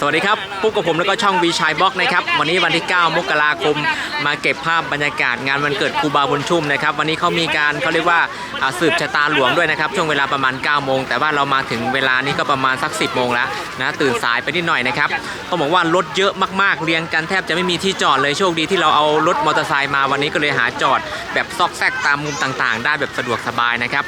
สวัสดีครับพบกับผมแล้วก็ช่องวีชายบล็อกนะครับวันนี้วันที่ 9 มกราคม มาเก็บภาพบรรยากาศงานวันเกิดครูบาบุญชุ่มนะครับวันนี้เขามีการเขาเรียกว่าสืบชะตาหลวงด้วยนะครับช่วงเวลาประมาณ 9 โมง แต่ว่าเรามาถึงเวลานี้ก็ประมาณสัก 10 โมงแล้วนะตื่นสายไปนิดหน่อยนะครับต้องบอกว่ารถเยอะมากๆเรียงกันแทบจะไม่มีที่จอดเลยโชคดีที่เราเอารถมอเตอร์ไซค์มาวันนี้ก็เลยหาจอดแบบซอกแซกตามมุมต่างๆ ได้แบบสะดวกสบายนะครับ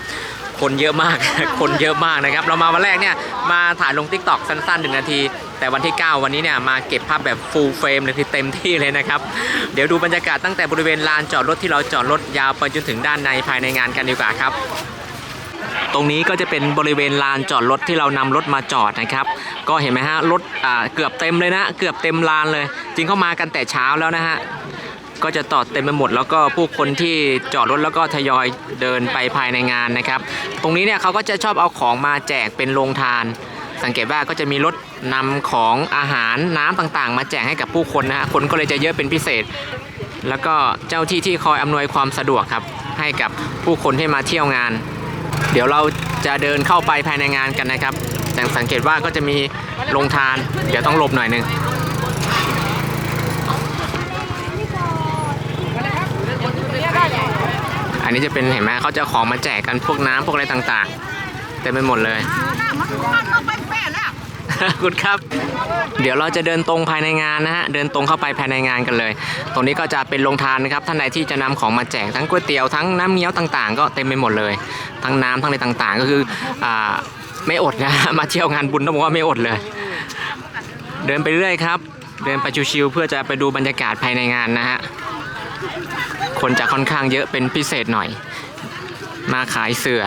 คนเยอะมาก คนเยอะมากนะครับ เรามาวันแรกเนี่ยมาถ่ายลง t ิ k t o k สั้นๆหนึ่งนาที แต่วันที่ 9 วันนี้เนี่ยมาเก็บภาพแบบ full frame เลยคือเต็มที่เลยนะครับ เดี๋ยวดูบรรยากาศตั้งแต่บริเวณลานจอดรถที่เราจอดรถยาวไปจนถึงด้านในภายในงานกันดีกว่าครับตรงนี้ก็จะเป็นบริเวณลานจอดรถที่เรานำรถมาจอดนะครับ ก็เห็นไหมฮะรถอ่าเกือบเต็มเลยนะ เกือบเต็มลานเลย จริงเข้ามากันแต่เช้าแล้วนะฮะ ก็จะต่อเต็มไปหมด แล้วก็ผู้คนที่จอดรถแล้วก็ทยอยเดินไปภายในงานนะครับ ตรงนี้เนี่ยเขาก็จะชอบเอาของมาแจกเป็นโรงทาน สังเกตว่าก็จะมีรถนำของอาหารน้ำต่างๆ มาแจกให้กับผู้คนนะฮะคนก็เลยจะเยอะเป็นพิเศษ แล้วก็เจ้าที่ที่คอยอำนวยความสะดวกครับให้กับผู้คนที่มาเที่ยวงาน เดี๋ยวเราจะเดินเข้าไปภายในงานกันนะครับแต่สังเกตว่าก็จะมีโรงทาน เดี๋ยวต้องหลบหน่อยนึง อันนี้จะเป็นเห็นไหมเขาจะเอาของมาแจกกันพวกน้ำพวกอะไรต่างๆเต็มไปหมดเลย คุณครับ เดี๋ยวเราจะเดินตรงภายในงานนะฮะ เดินตรงเข้าไปภายในงานกันเลย ตรงนี้ก็จะเป็นโรงทานนะครับ ท่านใดที่จะนำของมาแจกทั้งก๋วยเตี๋ยวทั้งน้ำเงี้ยวต่างๆ ก็เต็มไปหมดเลย ทั้งน้ำทั้งอะไรต่างๆ ก็คืออ่าไม่อดนะ มาเที่ยวงานบุญต้องบอกว่าไม่อดเลย เดินไปเรื่อยครับ เดินไปชิวๆเพื่อจะไปดูบรรยากาศภายในงานนะฮะ คนจะค่อนข้างเยอะเป็นพิเศษหน่อย มาขายเสือ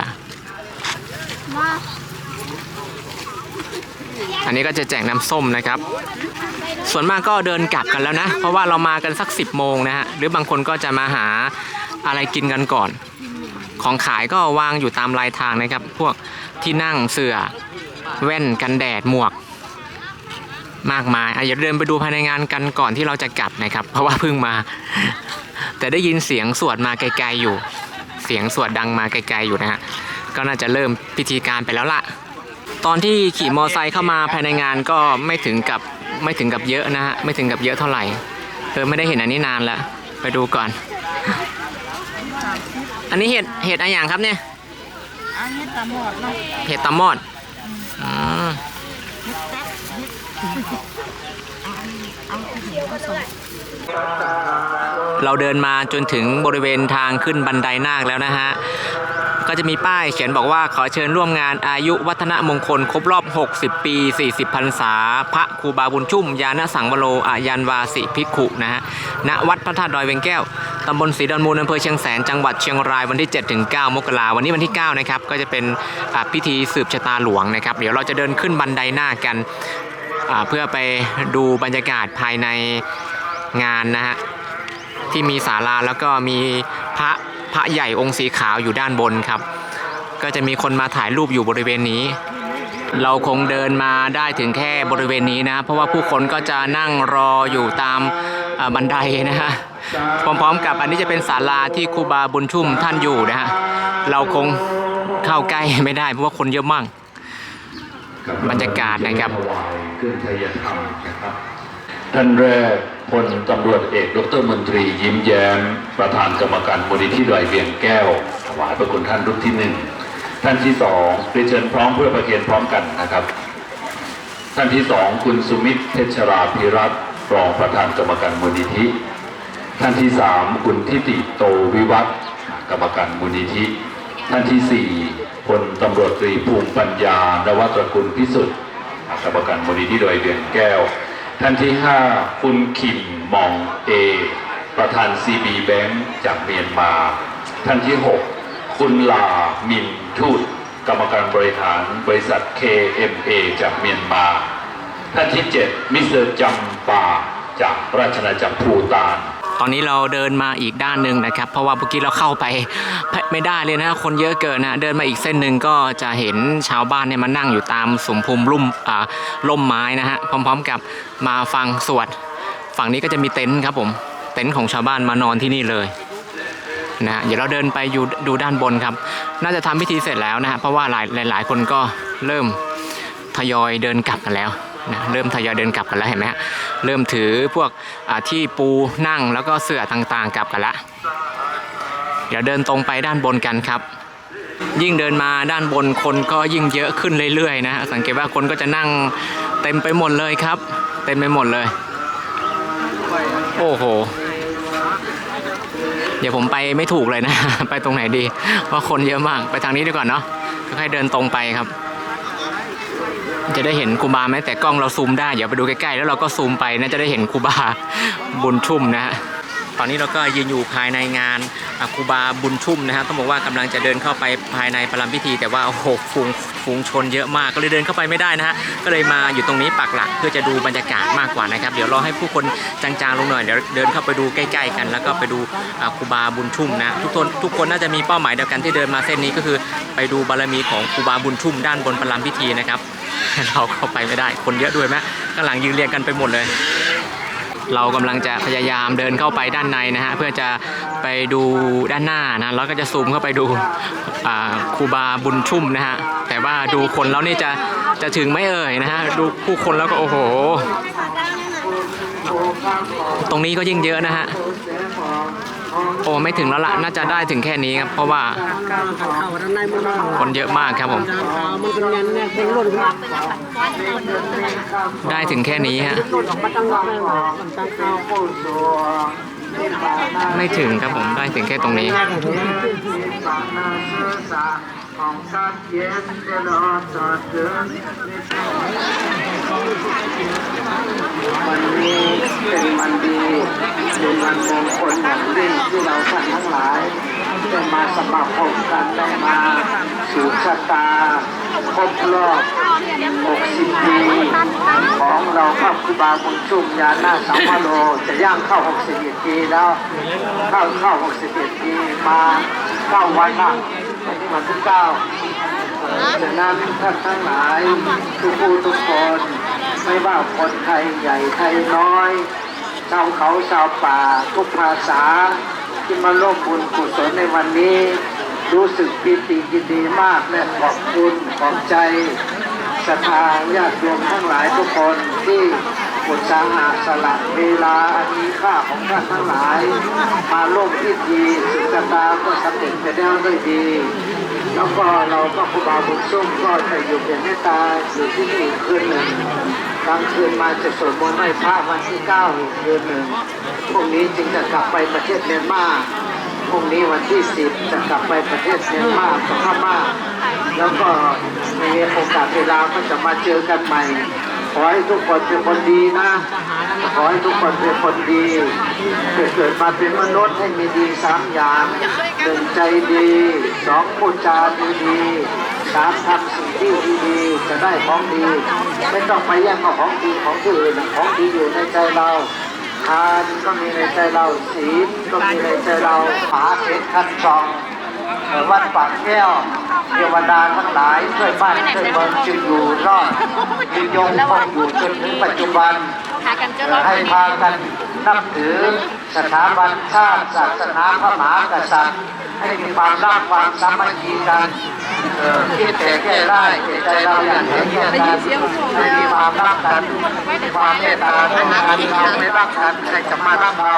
อันนี้ก็จะแจกน้ำส้มนะครับ ส่วนมากก็เดินกลับกันแล้วนะ เพราะว่าเรามากันสัก 10โมงนะฮะ หรือบางคนก็จะมาหาอะไรกินกันก่อน ของขายก็วางอยู่ตามรายทางนะครับ พวกที่นั่งเสือแว่นกันแดดหมวกมากมายอะเดี๋ยวเดินไปดูภายในงานกันก่อนที่เราจะกลับนะครับ เพราะว่าเพิ่งมา แต่ได้ยินเสียงสวดมาไกลๆอยู่ เสียงสวดดังมาไกลๆอยู่นะฮะก็น่าจะเริ่มพิธีการไปแล้วล่ะ ตอนที่ขี่มอไซค์เข้ามาภายในงานก็ไม่ถึงกับไม่ถึงกับเยอะนะฮะไม่ถึงกับเยอะเท่าไหร่เออไม่ได้เห็นอันนี้นานล้วไปดูก่อน อันนี้เห็ดเห็ดอะไรอย่างครับเนี่ยอันนี้ตาหมดเนาะเห็ดตามอดอืมเอาไปถึงผสม เราเดินมาจนถึงบริเวณทางขึ้นบันไดนาคแล้วนะฮะ ก็จะมีป้ายเขียนบอกว่าขอเชิญร่วมงานอายุวัฒนมงคล ครบรอบ 60 ปี 40พรรษา พระครูบาบุญชุ่ม ยาณสังวโรอายันวาสิภิกขุนะฮะ ณ วัดพระธาตุดอยเวงแก้ว ตำบลศรีดอนมูลอำเภอเชียงแสน จังหวัดเชียงรายวันที่ 7-9 มกราวันนี้วันที่ 9 นะครับ ก็จะเป็นพิธีสืบชะตาหลวงนะครับ เดี๋ยวเราจะเดินขึ้นบันไดนาคกันเพื่อไปดูบรรยากาศภายใน งานนะฮะที่มีศาลาแล้วก็มีพระพระใหญ่องค์สีขาวอยู่ด้านบนครับ ก็จะมีคนมาถ่ายรูปอยู่บริเวณนี้ เราคงเดินมาได้ถึงแค่บริเวณนี้นะ เพราะว่าผู้คนก็จะนั่งรออยู่ตามบันไดนะฮะพร้อมๆ กับอันนี้จะเป็นศาลาที่ครูบาบุญชุ่มท่านอยู่นะฮะเราคงเข้าใกล้ไม่ได้เพราะว่าคนเยอะมากบรรยากาศนะครับ ท่านแรกพลตำรวจเอกดรมนตรียิ้มแย้ม ประธานกรรมการมูลนิธิดอยเวียงแก้วถวายพระคุณท่านรูปที่หนึ่งท่านที่สองเรียนเชิญพร้อมเพื่อประเคนพร้อมกันนะครับ ท่านที่สองคุณสุมิตรเพชรราภิรัตรองประธานกรรมการมูลนิธิ ท่านที่สามคุณทิติโตวิวัฒกรรมการมูลนิธิ ท่านที่สี่พลตำรวจตรีภูมิปัญญานวัตรกุลพิสุทธิ์กรรมการมูลนิธิโดยเวียงแก้ว ท่านที่ห้าคุณคิมมองเอ ประธานซีบีแบงค์จากเมียนมา ท่านที่หกคุณลามินทูตกรรมการบริหารบริษัท KMA จากเมียนมา ท่านที่เจ็ดมิสเตอร์จัมปาจากราชนาณาจักรภูตาน ตอนนี้เราเดินมาอีกด้านหนึ่งนะครับ เพราะว่าเมื่อกี้เราเข้าไปไม่ได้เลยนะคนเยอะเกินนะเดินมาอีกเส้นหนึ่งก็จะเห็นชาวบ้านเนี่ยมานั่งอยู่ตามสมภูมิร่มอ่าร่มไม้นะฮะพร้อม ๆ กับมาฟังสวดฝั่งนี้ก็จะมีเต็นท์ครับผมเต็นท์ของชาวบ้านมานอนที่นี่เลยนะฮะเดี๋ยวเราเดินไปอยู่ดูด้านบนครับ น่าจะทำพิธีเสร็จแล้วนะฮะเพราะว่าหลายหลายคนก็เริ่มทยอยเดินกลับกันแล้ว นะเริ่มทยอยเดินกลับกันแล้วเห็นไหมฮะเริ่มถือพวกที่ปูนั่งแล้วก็เสื่อต่างๆกลับกันละเดี๋ยวเดินตรงไปด้านบนกันครับ ยิ่งเดินมาด้านบนคนก็ยิ่งเยอะขึ้นเรื่อยๆนะฮะสังเกตว่าคนก็จะนั่งเต็มไปหมดเลยครับ เต็มไปหมดเลย โอ้โหเดี๋ยวผมไปไม่ถูกเลยนะ ไปตรงไหนดี เพราะคนเยอะมาก ไปทางนี้ดีกว่าเนาะค่อยๆเดินตรงไปครับ จะได้เห็นครูบาไหมแต่กล้องเราซูมได้เดี๋ยวไปดูใกล้ๆแล้วเราก็ซูมไปนะจะได้เห็นครูบาบุญชุ่มนะฮะตอนนี้เราก็ยืนอยู่ภายในงานครูบาบุญชุ่มนะฮะต้องบอกว่ากำลังจะเดินเข้าไปภายในประลัมพิธี แต่ว่าโอ้โหฝูงฝูงชนเยอะมากก็เลยเดินเข้าไปไม่ได้นะฮะก็เลยมาอยู่ตรงนี้ปักหลักเพื่อจะดูบรรยากาศมากกว่านะครับ เดี๋ยวรอให้ผู้คนจางๆลงหน่อยเดี๋ยวเดินเข้าไปดูใกล้ ๆ กัน แล้วก็ไปดูครูบาบุญชุ่มนะทุกคนทุกคนน่าจะมีเป้าหมายเดียวกันที่เดินมาเส้นนี้ก็คือ ไปดูบารมีของครูบาบุญชุ่มด้านบนประลัมพิธีนะครับ เราเข้าไปไม่ได้ คนเยอะด้วยไหมข้างหลังยืนเรียงกันไปหมดเลย เรากำลังจะพยายามเดินเข้าไปด้านในนะฮะเพื่อจะไปดูด้านหน้านะแล้วก็จะซูมเข้าไปดูอ่าครูบาบุญชุ่มนะฮะแต่ว่าดูคนแล้วนี่จะจะถึงไม่เอ่ยนะฮะดูผู้คนแล้วก็โอ้โห ตรงนี้ก็ยิ่งเยอะนะฮะ โอ้ไม่ถึงแล้วล่ะน่าจะได้ถึงแค่นี้ครับ เพราะว่าคนเยอะมากครับผม ได้ถึงแค่นี้ฮะไม่ถึงครับผมได้ถึงแค่ตรงนี้ ของมันตั้งหลักเยว่ามันจนขาวไม่ถึงครับผมได้ถึงแค่ตรงนี้วันนี้เป็นวันดีเป็นวันมงคลอย่างยิ่งที่เราท่านทั้งหลายได้มาสมาคมกันได้มาสืบชะตาครบรอบ 60 ปี ของเราครอบครูบาบุญชุ่มยาหน้าสังวโรจะย่างเข้า 61 ปีแล้ว เข้าเข้า 61 ปีมาเข้าวันละ วันนี้วันที่9ดังนั้นท่านทั้งหลายทุกผู้ทุกคนไม่ว่าคนไทยใหญ่ไทยน้อยชาวเขาชาวป่าทุกภาษาที่มาร่วมบุญกุศลในวันนี้ รู้สึกปีติยินดีมากและขอบคุณขอบใจศรัทธาญาติโยมทั้งหลายทุกคนที่ อุตสาหะสละเวลาอันมีค่าของท่านทั้งหลาย มาร่วมพิธีสุขตาก็สำเร็จไปแล้วด้วยดี แล้วก็เราก็ครูบาบุญส้มก็จะอยู่เป็นเมตตาอยู่ที่นี่คืนหนึ่งกลางคืนมาจะสวดมนต์ไหว้พระวันที่เก้าคืนหนึ่งพรุ่งนี้จึงจะกลับไปประเทศเมียนมาพรุ่งนี้วันที่สิบจะกลับไปประเทศเมียนมากับพม่าแล้วก็ในโอกาสเวลาก็จะมาเจอกันใหม่ อให้ทุกคนเป็นคนดีนะ ขอให้ทุกคนเป็นคนดีเกิดเกิดมาเป็นมนุษย์ให้มีดีสามอย่างหนึ่งใจดีสองพูดจาดีดีสามทำสิ่งที่ดีดีจะได้ของดี ไม่ต้องไปแย่งเอาของดีของที่อื่นของดีอยู่ในใจเราทานก็มีในใจเราศีลก็มีในใจเราหาเศษคันจอง วัดปากแก้วเทวดาทั้งหลายช่วยบ้านช่วยเมืองจึงอยู่รอดยืนยงคงอยู่จนถึงปัจจุบันเอ่อให้พากันนับถือ สถาบันชาติศาสนาพระมหากษัตริย์ ให้มีความรักความสามัคคีกันคิดแต่แก้ได้แต่ใจเราอย่างแข็งแกร่งกันให้มีความรักกันความเมตตาต่อกันเราไม่รักกันใครจะมารักเรา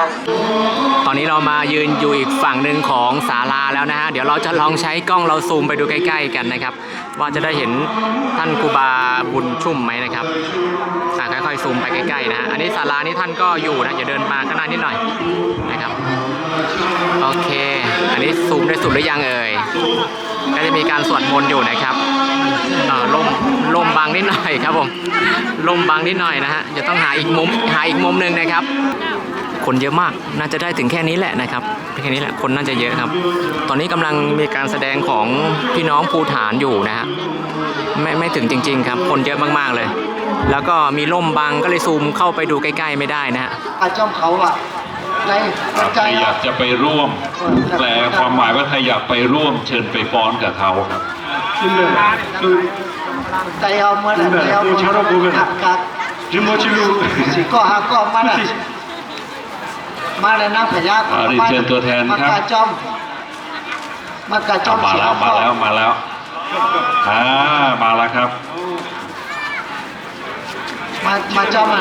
ตอนนี้เรามายืนอยู่อีกฝั่งหนึ่งของศาลาแล้วนะฮะเดี๋ยวเราจะลองใช้กล้องเราซูมไปดูใกล้ ๆ กันนะครับ ว่าจะได้เห็นท่านครูบาบุญชุ่มไหมนะครับค่อยๆซูมไปใกล้ๆนะฮะอันนี้ศาลานี้ท่านก็อยู่นะอย่าเดินมาข้างหน้านิดหน่อยนะครับ โอเค อันนี้ซูมได้สุดหรือยังเอ่ย ก็จะมีการสวดมนต์อยู่นะครับลมลมบังนิดหน่อยครับผมลมบังนิดหน่อยนะฮะจะต้องหาอีกมุมหาอีกมุมหนึ่งนะครับ คนเยอะมากน่าจะได้ถึงแค่นี้แหละนะครับแค่นี้แหละคนน่าจะเยอะครับ ตอนนี้กำลังมีการแสดงของพี่น้องภูฐานอยู่นะฮะไม่ไม่ถึงจริง ๆ ครับ คนเยอะมากๆเลย แล้วก็มีร่มบังก็เลยซูมเข้าไปดูใกล้ ๆ ไม่ได้นะฮะจอมเขาอะ ในอ่าใจใครอยากจะไปร่วม แปลความหมายว่าใครอยากไปร่วม เชิญไปฟ้อนกับเขาครับใจเอาเมื่อไหร่ใจเอาเมื่อไหร่หักกัดสิก็หักก็มาละมาเลยนะพญาอ่าเรียนเชิญตัวแทนครับมากาจอมมากาจอมมาแล้วมาแล้วมาแล้วอ่ามาแล้วครับมามาเจ้ามั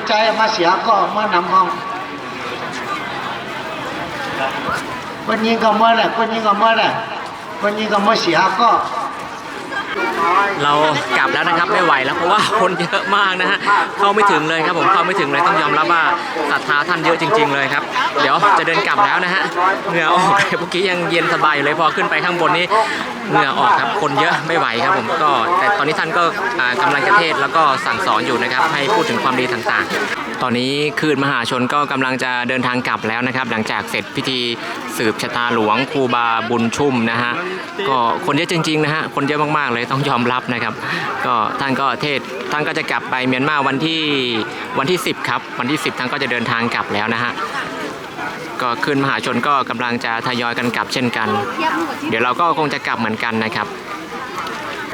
นเจ้าเสียก็เนี่ยก็ใจมาเสียก็มานำห้องคนยิงก็เมื่อแหละคนยิงก็เมื่อแหละคนยิงก็เมื่อเสียก็เรากลับแล้วนะครับไม่ไหวแล้วเพราะว่าคนเยอะมากนะฮะเข้าไม่ถึงเลยครับผมเข้าไม่ถึงเลยต้องยอมรับว่าศรัทธาท่านเยอะจริง ๆ เลยครับ จะเดินกลับแล้วนะฮะเหงื่อออกเลยเมื่อกี้ยังเย็นสบายอยู่เลยพอขึ้นไปข้างบนนี้เหงื่อออกครับคนเยอะไม่ไหวครับผมก็ แต่ตอนนี้ท่านก็อ่ากำลังจะเทศแล้วก็สั่งสอนอยู่นะครับ ให้พูดถึงความดีต่างๆ ตอนนี้คลื่นมหาชนก็กำลังจะเดินทางกลับแล้วนะครับ หลังจากเสร็จพิธีสืบชะตาหลวงครูบาบุญชุ่มนะฮะก็คนเยอะจริงๆนะฮะคนเยอะมากๆเลยต้องยอมรับนะครับ ก็ท่านก็เทศท่านก็จะกลับไปเมียนมาวันที่วันที่ 10 ครับ วันที่ 10ท่านก็จะเดินทางกลับแล้วนะฮะ ก็ขึ้นมหาชนก็กำลังจะทยอยกันกลับเช่นกัน เดี๋ยวเราก็คงจะกลับเหมือนกันนะครับ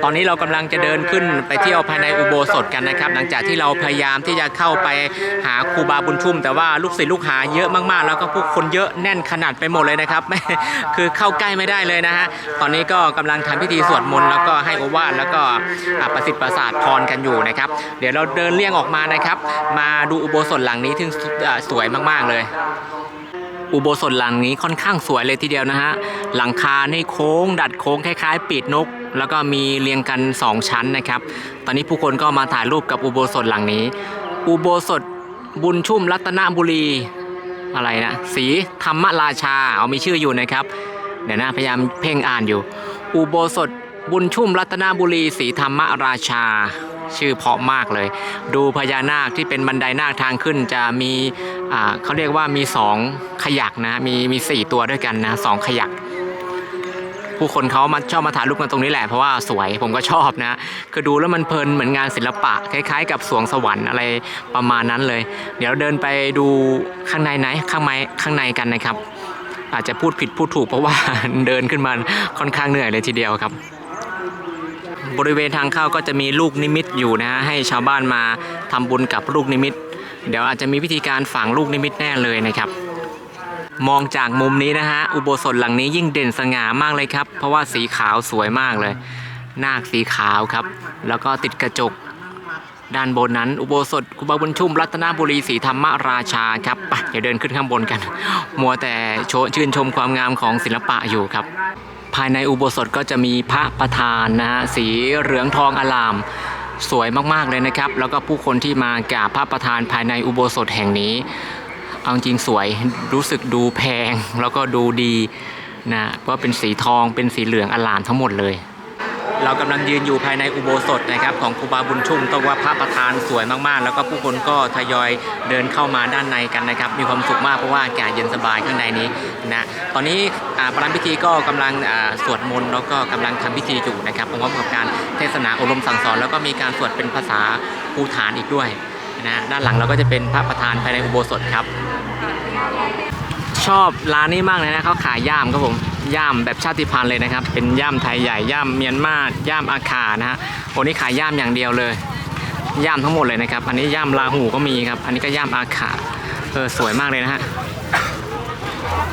ตอนนี้เรากำลังจะเดินขึ้นไปเที่ยวภายในอุโบสถกันนะครับ หลังจากที่เราพยายามที่จะเข้าไปหาครูบาบุญชุ่ม แต่ว่าลูกศิษย์ลูกหาเยอะมากๆ แล้วก็ผู้คนเยอะแน่นขนาดไปหมดเลยนะครับไม่คือเข้าใกล้ไม่ได้เลยนะฮะตอนนี้ก็กำลังทำพิธีสวดมนต์แล้วก็ให้โอวาทแล้วก็ประสิทธิ์ประสาทพรกันอยู่นะครับ เดี๋ยวเราเดินเลี่ยงออกมานะครับ มาดูอุโบสถหลังนี้ที่สวยมากๆเลย อุโบสถหลังนี้ค่อนข้างสวยเลยทีเดียวนะฮะ หลังคานี่โค้ง ดัดโค้งคล้ายๆปีกนก แล้วก็มีเรียงกัน 2 ชั้นนะครับ ตอนนี้ผู้คนก็มาถ่ายรูปกับอุโบสถหลังนี้ อุโบสถบุญชุ่มรัตนบุรีอะไรนะสีธรรมราชาเอามีชื่ออยู่นะครับ เดี๋ยวนะพยายามเพ่งอ่านอยู่ อุโบสถบุญชุ่มรัตนบุรีสีธรรมราชาชื่อเพาะมากเลย ดูพญานาคที่เป็นบันไดนาคทางขึ้นจะมี เขาเรียกว่ามีสองขยักนะมีมีสี่ตัวด้วยกันนะสองขยัก ผู้คนเขามาชอบมาถ่ายรูปกันตรงนี้แหละเพราะว่าสวยผมก็ชอบนะคือดูแล้วมันเพลินเหมือนงานศิลปะคล้าย ๆ กับสวงสวรรค์อะไรประมาณนั้นเลย เดี๋ยวเดินไปดูข้างในไหนข้างในข้างในกันนะครับ อาจจะพูดผิดพูดถูกเพราะว่าเดินขึ้นมาค่อนข้างเหนื่อยเลยทีเดียวครับบริเวณทางเข้าก็จะมีลูกนิมิตอยู่นะฮะให้ชาวบ้านมาทำบุญกับลูกนิมิต เดี๋ยวอาจจะมีวิธีการฝังลูกนิมิตแน่เลยนะครับ มองจากมุมนี้นะฮะอุโบสถหลังนี้ยิ่งเด่นสง่ามากเลยครับ เพราะว่าสีขาวสวยมากเลย นาคสีขาวครับ แล้วก็ติดกระจก ด้านบนนั้น อุโบสถครูบาบุญชุ่มรัตนบุรีศรีธรรมราชาครับไปเดี๋ยวเดินขึ้นข้างบนกัน มัวแต่โชชื่นชมความงามของศิลปะอยู่ครับ ภายในอุโบสถก็จะมีพระประธานนะฮะสีเหลืองทองอลาม สวยมากๆเลยนะครับ แล้วก็ผู้คนที่มากราบพระประธานภายในอุโบสถแห่งนี้ เอาจริงสวยรู้สึกดูแพงแล้วก็ดูดีนะเพราะเป็นสีทองเป็นสีเหลืองอลามทั้งหมดเลย เรากำลังยืนอยู่ภายในอุโบสถนะครับของครูบาบุญชุ่มต้องว่าพระประธานสวยมากๆ แล้วก็ผู้คนก็ทยอยเดินเข้ามาด้านในกันนะครับ มีความสุขมากเพราะว่าอากาศเย็นสบายข้างในนี้นะตอนนี้ประธานพิธีก็กำลังสวดมนต์แล้วก็กำลังทำพิธีอยู่นะครับพร้อมกับการ เทศนาอบรมสั่งสอน แล้วก็มีการสวดเป็นภาษาภูฐานอีกด้วยนะด้านหลังเราก็จะเป็นพระประธานภายในอุโบสถครับ ชอบร้านนี้มากเลยนะเขาขายย่ามครับผมย่ามแบบชาติพันธุ์เลยนะครับ เป็นย่ามไทยใหญ่ย่ามเมียนมาย่ามอาคานะฮะโอ้นี่ขายย่ามอย่างเดียวเลย ย่ามทั้งหมดเลยนะครับ อันนี้ย่ามลาหูก็มีครับ อันนี้ก็ย่ามอาขาเออสวยมากเลยนะฮะ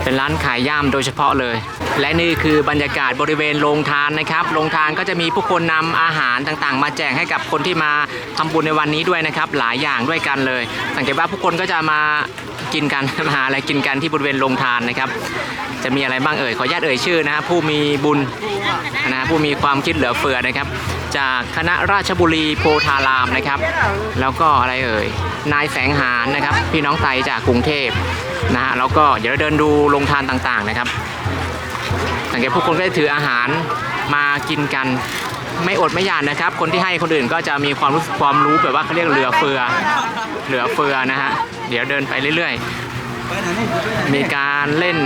เป็นร้านขายย่ามโดยเฉพาะเลย และนี่คือบรรยากาศบริเวณโรงทานนะครับ โรงทานก็จะมีผู้คนนำอาหารต่างๆ มาแจกให้กับคนที่มาทำบุญในวันนี้ด้วยนะครับ หลายอย่างด้วยกันเลย สังเกตว่าผู้คนก็จะมากินกันมาหาอะไรกินกันที่บริเวณโรงทานนะครับ จะมีอะไรบ้างเอ่ยขออนุญาตเอ่ยชื่อนะผู้มีบุญนะผู้มีความคิดเหลือเฟือนะครับ จากคณะราชบุรีโพธารามนะครับ แล้วก็อะไรเอ่ยนายแสงหารนะครับ พี่น้องไตจากกรุงเทพนะฮะแล้วก็เดี๋ยวเดินดูโรงทานต่างๆนะครับ สังเกตผู้คนก็จะถืออาหารมากินกันไม่อดไม่อยากนะครับ คนที่ให้คนอื่นก็จะมีความรู้ความรู้แบบว่าเขาเรียกเหลือเฟือ เหลือเฟือนะฮะ เดี๋ยวเดินไปเรื่อยๆ มีการเล่น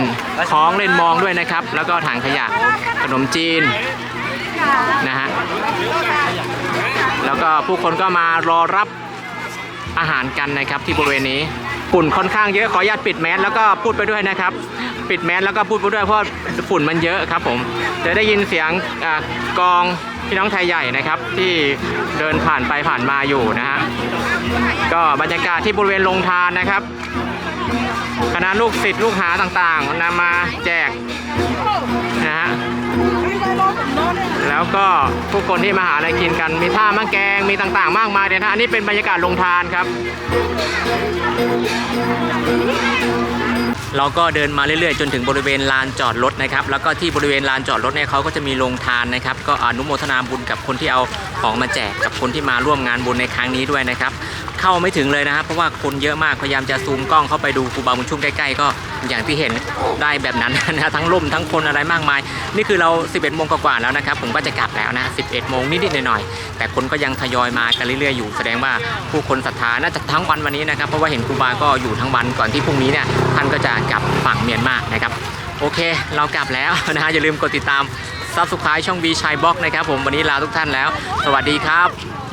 คล้องเล่นมองด้วยนะครับ แล้วก็ถังขยะขนมจีนนะฮะ แล้วก็ผู้คนก็มารอรับอาหารกันนะครับที่บริเวณนี้ฝุ่นค่อนข้างเยอะขออนุญาตปิดแมสแล้วก็พูดไปด้วยนะครับ ปิดแมสแล้วก็พูดไปด้วยเพราะฝุ่นมันเยอะครับผมจะได้ยินเสียงอกองพี่น้องไทยใหญ่นะครับ ที่เดินผ่านไปผ่านมาอยู่นะฮะก็บรรยากาศที่บริเวณโรงทานนะครับคณะลูกศิษย์ลูกหาต่างๆนำมาแจกนะฮะแล้วก็ผู้คนที่มาหาอะไรกินกันมีท่ามะแกงมีต่างๆ มากมายเลยนะอันนี้เป็นบรรยากาศลงทานครับ เราก็เดินมาเรื่อยๆ จนถึงบริเวณลานจอดรถนะครับ แล้วก็ที่บริเวณลานจอดรถเนี่ยเขาก็จะมีโรงทานนะครับ ก็อนุโมทนาบุญกับคนที่เอาของมาแจกกับคนที่มาร่วมงานบุญในครั้งนี้ด้วยนะครับ เข้าไม่ถึงเลยนะครับ เพราะว่าคนเยอะมากพยายามจะซูมกล้องเข้าไปดูครูบาบุญชุ่มใกล้ๆก็ อย่างที่เห็นได้แบบนั้นนะทั้งล่มทั้งคนอะไรมากมาย นี่คือเรา 11โมงกว่าแล้วนะครับ ผมก็จะกลับแล้วนะ 11โมงนิดๆหน่อยๆแต่คนก็ยังทยอยมากันเรื่อยๆอยู่ แสดงว่าผู้คนศรัทธาน่าจะทั้งวันวันนี้นะครับ เพราะว่าเห็นครูบาก็อยู่ทั้งวันก่อนที่พรุ่งนี้เนี่ยท่านก็จะกลับฝั่งเมียนมานะครับ โอเค เรากลับแล้วนะฮะอย่าลืมกดติดตามซับสไครต์ช่องวีชัยบล็อกนะครับ ผมวันนี้ลาทุกท่านแล้ว สวัสดีครับ